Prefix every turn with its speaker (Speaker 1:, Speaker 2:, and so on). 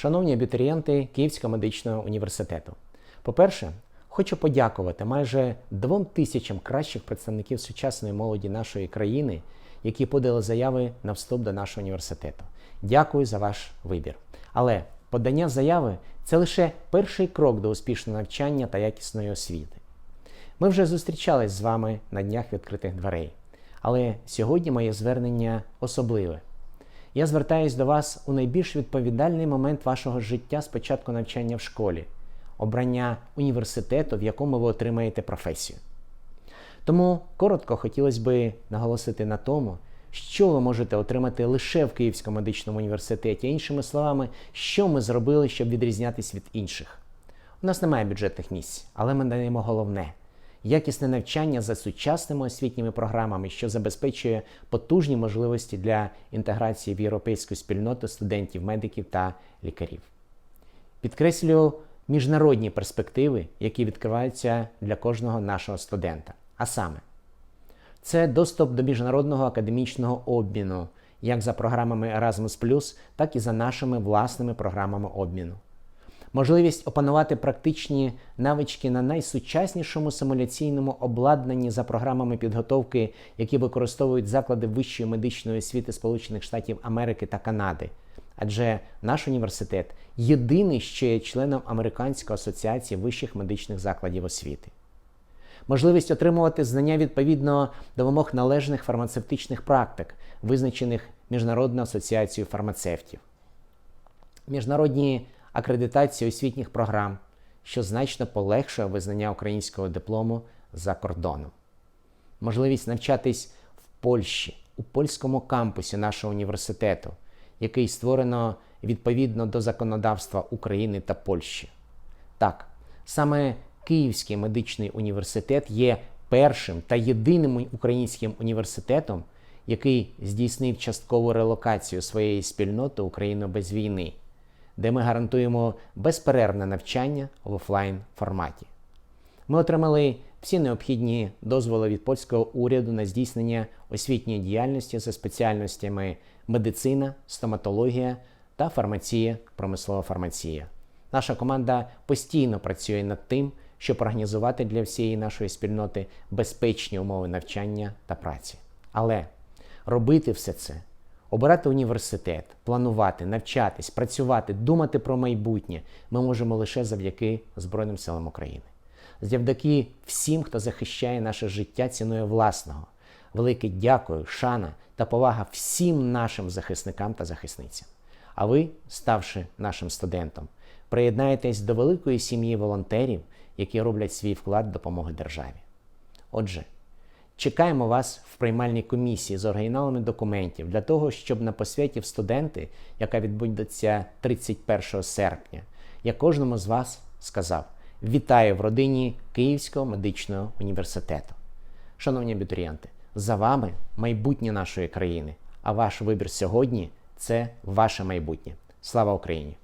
Speaker 1: Шановні абітурієнти Київського медичного університету, по-перше, хочу подякувати майже двом тисячам кращих представників сучасної молоді нашої країни, які подали заяви на вступ до нашого університету. Дякую за ваш вибір. Але подання заяви це лише перший крок до успішного навчання та якісної освіти. Ми вже зустрічались з вами на днях відкритих дверей. Але сьогодні моє звернення особливе. Я звертаюсь до вас у найбільш відповідальний момент вашого життя з початку навчання в школі, обрання університету, в якому ви отримаєте професію. Тому коротко хотілося би наголосити на тому, що ви можете отримати лише в Київському медичному університеті, іншими словами, що ми зробили, щоб відрізнятися від інших. У нас немає бюджетних місць, але ми даємо головне якісне навчання за сучасними освітніми програмами, що забезпечує потужні можливості для інтеграції в європейську спільноту студентів, медиків та лікарів. Підкреслюю міжнародні перспективи, які відкриваються для кожного нашого студента. А саме, це доступ до міжнародного академічного обміну, як за програмами Erasmus, так і за нашими власними програмами обміну. Можливість опанувати практичні навички на найсучаснішому симуляційному обладнанні за програмами підготовки, які використовують заклади вищої медичної освіти Сполучених Штатів Америки та Канади. Адже наш університет єдиний, що є членом Американської асоціації вищих медичних закладів освіти можливість отримувати знання відповідно до вимог належних фармацевтичних практик, визначених Міжнародною асоціацією фармацевтів, міжнародні акредитації освітніх програм, що значно полегшує визнання українського диплому за кордоном, можливість навчатись в Польщі, у польському кампусі нашого університету, який створено відповідно до законодавства України та Польщі. Так, саме Київський медичний університет є першим та єдиним українським університетом, який здійснив часткову релокацію своєї спільноти Україну без війни, де ми гарантуємо безперервне навчання в офлайн форматі. Ми отримали всі необхідні дозволи від польського уряду на здійснення освітньої діяльності за спеціальностями медицина, стоматологія та фармація, промислова фармація. Наша команда постійно працює над тим, щоб організувати для всієї нашої спільноти безпечні умови навчання та праці. Але робити все це, обирати університет, планувати, навчатись, працювати, думати про майбутнє ми можемо лише завдяки Збройним силам України. Завдяки всім, хто захищає наше життя ціною власного. Велике дякую, шана та повага всім нашим захисникам та захисницям. А ви, ставши нашим студентом, приєднаєтесь до великої сім'ї волонтерів, які роблять свій вклад допомоги державі. Отже, чекаємо вас в приймальній комісії з оригіналами документів для того, щоб на посвяті в студенти, яка відбудеться 31 серпня, я кожному з вас сказав: вітаю в родині Київського медичного університету. Шановні абітурієнти, за вами майбутнє нашої країни, а ваш вибір сьогодні це ваше майбутнє. Слава Україні!